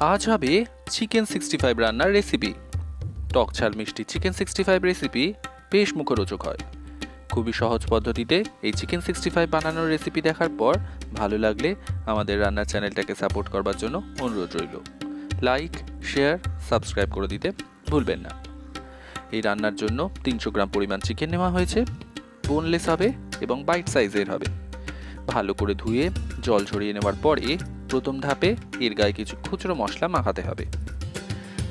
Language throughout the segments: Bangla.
আজ হবে চিকেন সিক্সটি ফাইভ রান্নার রেসিপি টক ঝাল মিষ্টি চিকেন সিক্সটি ফাইভ রেসিপি বেশ মুখরোচক হয়। খুবই সহজ পদ্ধতিতে এই চিকেন সিক্সটি ফাইভ বানানোর রেসিপি দেখার পর ভালো লাগলে আমাদের রান্নার চ্যানেলটাকে সাপোর্ট করবার জন্য অনুরোধ রইল। লাইক শেয়ার সাবস্ক্রাইব করে দিতে ভুলবেন না। এই রান্নার জন্য তিনশো গ্রাম পরিমাণ চিকেন নেওয়া হয়েছে। বোনলেস হবে এবং বাইট সাইজের হবে। ভালো করে ধুয়ে জল ঝরিয়ে নেওয়ার পরে প্রথম ধাপে এর গায়ে কিছু খুচরো মশলা মাখাতে হবে।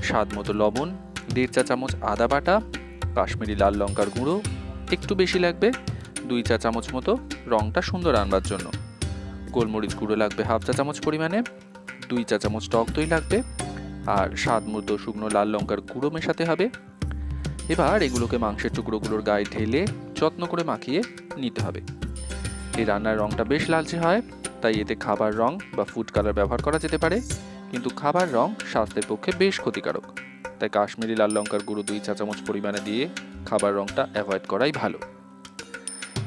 স্বাদ মতো লবণ, দেড় চা চামচ আদা বাটা, কাশ্মীরি লাল লঙ্কার গুঁড়ো, একটু বেশি লাগবে দুই চা চামচ মতো রঙটা সুন্দর আনবার জন্য। গোলমরিচ গুঁড়ো লাগবে হাফ চা চামচ পরিমাণে, দুই চা চামচ টক দই লাগবে, আর স্বাদ মতো শুকনো লাল লঙ্কার গুঁড়ো মেশাতে হবে। এবার এগুলোকে মাংসের টুকরোগুলোর গায়ে ঢেলে যত্ন করে মাখিয়ে নিতে হবে। এই রান্নার রঙটা বেশ লালচে হয়। তাই এতে খাবার রং বা ফুড কালার ব্যবহার করা যেতে পারে। কিন্তু খাবার রং স্বাস্থ্যের পক্ষে বেশ ক্ষতিকারক। তাই কাশ্মীরি লাল লঙ্কার গুঁড়ো দুই চা চামচ পরিমাণে দিয়ে খাবার রংটা অ্যাভয়েড করাই ভালো।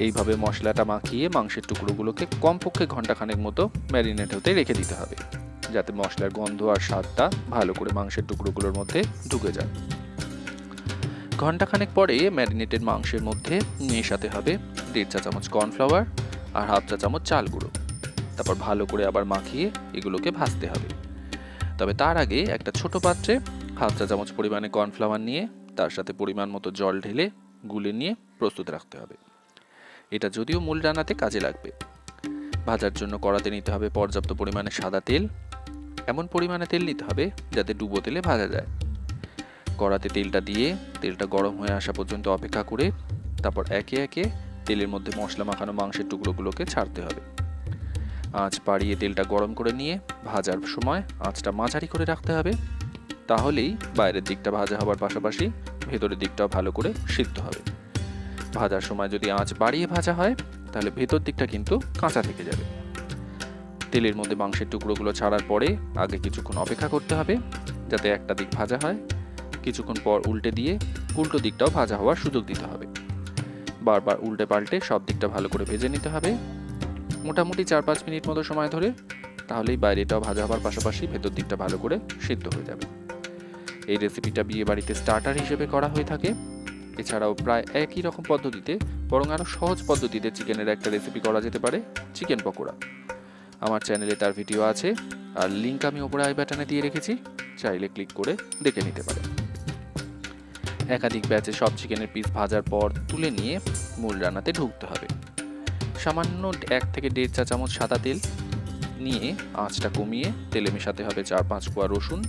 এইভাবে মশলাটা মাখিয়ে মাংসের টুকরোগুলোকে কমপক্ষে ঘন্টাখানেক মতো ম্যারিনেট হতে রেখে দিতে হবে, যাতে মশলার গন্ধ আর স্বাদটা ভালো করে মাংসের টুকরোগুলোর মধ্যে ঢুকে যায়। ঘন্টাখানেক পরে ম্যারিনেটেড মাংসের মধ্যে মেশাতে হবে দেড় চা চামচ কর্নফ্লাওয়ার আর হাফ চা চামচ চাল গুঁড়ো। তারপর ভালো করে আবার মাখিয়ে এগুলোকে ভাজতে হবে। তবে তার আগে একটা ছোট পাত্রে হাফ চা চামচ পরিমাণে কর্নফ্লাওয়ার নিয়ে তার সাথে পরিমাণ মতো জল ঢেলে গুলে নিয়ে প্রস্তুত রাখতে হবে। এটা যদিও মূল রান্নাতে কাজে লাগবে। ভাজার জন্য কড়াতে নিতে হবে পর্যাপ্ত পরিমাণে সাদা তেল। এমন পরিমাণে তেল নিতে হবে যাতে ডুবো তেলে ভাজা যায়। কড়াতে তেলটা দিয়ে তেলটা গরম হয়ে আসা পর্যন্ত অপেক্ষা করে তারপর একে একে তেলের মধ্যে মশলা মাখানো মাংসের টুকরোগুলোকে ছাড়তে হবে। আঁচ বাড়িয়ে তেলটা গরম করে নিয়ে ভাজার সময় আঁচটা মাঝারি করে রাখতে হবে। তাহলেই বাইরের দিকটা ভাজা হবার পাশাপাশি ভেতরের দিকটাও ভালো করে সিদ্ধ হবে। ভাজার সময় যদি আঁচ বাড়িয়ে ভাজা হয়, তাহলে ভেতর দিকটা কিন্তু কাঁচা থেকে যাবে। তেলের মধ্যে মাংসের টুকরোগুলো ছাড়ার পরে আগে কিছুক্ষণ অপেক্ষা করতে হবে, যাতে একটা দিক ভাজা হয়। কিছুক্ষণ পর উল্টে দিয়ে উল্টো দিকটাও ভাজা হওয়ার সুযোগ দিতে হবে। বারবার উল্টে পাল্টে সব দিকটা ভালো করে ভেজে নিতে হবে। মোটামুটি চার পাঁচ মিনিট মতো সময় ধরে, তাহলেই বাইরেটাও ভাজা হওয়ার পাশাপাশি ভেতর দিকটা ভালো করে সিদ্ধ হয়ে যাবে। এই রেসিপিটা বিয়ে বাড়িতে স্টার্টার হিসেবে করা হয়ে থাকে। এছাড়াও প্রায় একই রকম পদ্ধতিতে, বরং আরও সহজ পদ্ধতিতে চিকেনের একটা রেসিপি করা যেতে পারে, চিকেন পকোড়া। আমার চ্যানেলে তার ভিডিও আছে, আর লিঙ্ক আমি ওপরে আই বাটনে দিয়ে রেখেছি, চাইলে ক্লিক করে দেখে নিতে পারেন। একাধিক ব্যাচে সব চিকেনের পিস ভাজার পর তুলে নিয়ে মূল রান্নাতে ঢুকতে হবে। সামান্য এক থেকে দেড় চা চামচ সাদা তেল নিয়ে আঁচটা কমিয়ে তেলে মেশাতে হবে চার পাঁচ কোয়া রসুন,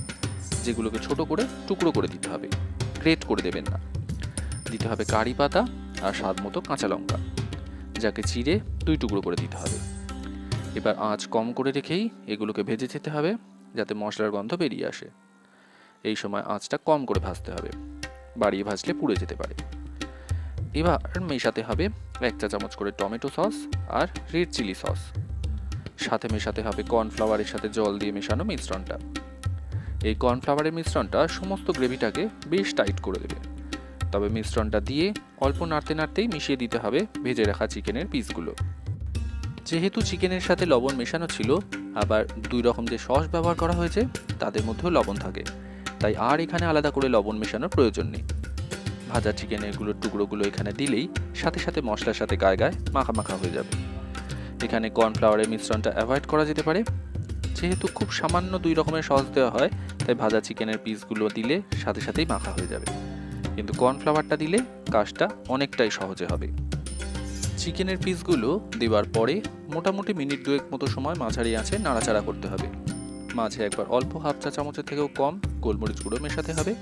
যেগুলোকে ছোট করে টুকরো করে দিতে হবে। গ্রেট করে দেবেন না। দিতে হবে কারি পাতা আর স্বাদ মতো কাঁচা লঙ্কা, যাকে চিড়ে দুই টুকরো করে দিতে হবে। এবার আঁচ কম করে রেখেই এগুলোকে ভেজে যেতে হবে, যাতে মশলার গন্ধ বেরিয়ে আসে। এই সময় আঁচটা কম করে ভাজতে হবে, বাড়িয়ে ভাজলে পুড়ে যেতে পারে। এবার মেশাতে হবে এক চা চামচ করে টমেটো সস আর রেড চিলি সস। সাথে মেশাতে হবে কর্নফ্লাওয়ারের সাথে জল দিয়ে মেশানো মিশ্রণটা। এই কর্নফ্লাওয়ারের মিশ্রণটা সমস্ত গ্রেভিটাকে বেশ টাইট করে দেবে। তবে মিশ্রণটা দিয়ে অল্প নাড়তে নাড়তেই মিশিয়ে দিতে হবে ভেজে রাখা চিকেনের পিসগুলো। যেহেতু চিকেনের সাথে লবণ মেশানো ছিল, আবার দুই রকম যে সস ব্যবহার করা হয়েছে, তাদের মধ্যেও লবণ থাকে। তাই আর এখানে আলাদা করে লবণ মেশানোর প্রয়োজন নেই। ভাজা চিকেনেরগুলোর টুকরোগুলো এখানে দিলেই সাথে সাথে মশলার সাথে গায়ে গায়ে মাখা মাখা হয়ে যাবে। এখানে কর্নফ্লাওয়ারের মিশ্রণটা অ্যাভয়েড করা যেতে পারে। যেহেতু খুব সামান্য দুই রকমের সস দেওয়া হয়, তাই ভাজা চিকেনের পিসগুলো দিলে সাথে সাথেই মাখা হয়ে যাবে। কিন্তু কর্নফ্লাওয়ারটা দিলে কাজটা অনেকটাই সহজে হবে। চিকেনের পিসগুলো দেওয়ার পরে মোটামুটি মিনিট দুয়েক মতো সময় মাঝারি আছে নাড়াচাড়া করতে হবে। মাঝে একবার অল্প হাফ চা চামচের থেকেও কম গোলমরিচ গুঁড়ো মেশাতে হবে।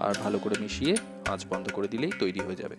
আর ভালো করে মিশিয়ে আঁচ বন্ধ করে দিলেই তৈরি হয়ে যাবে।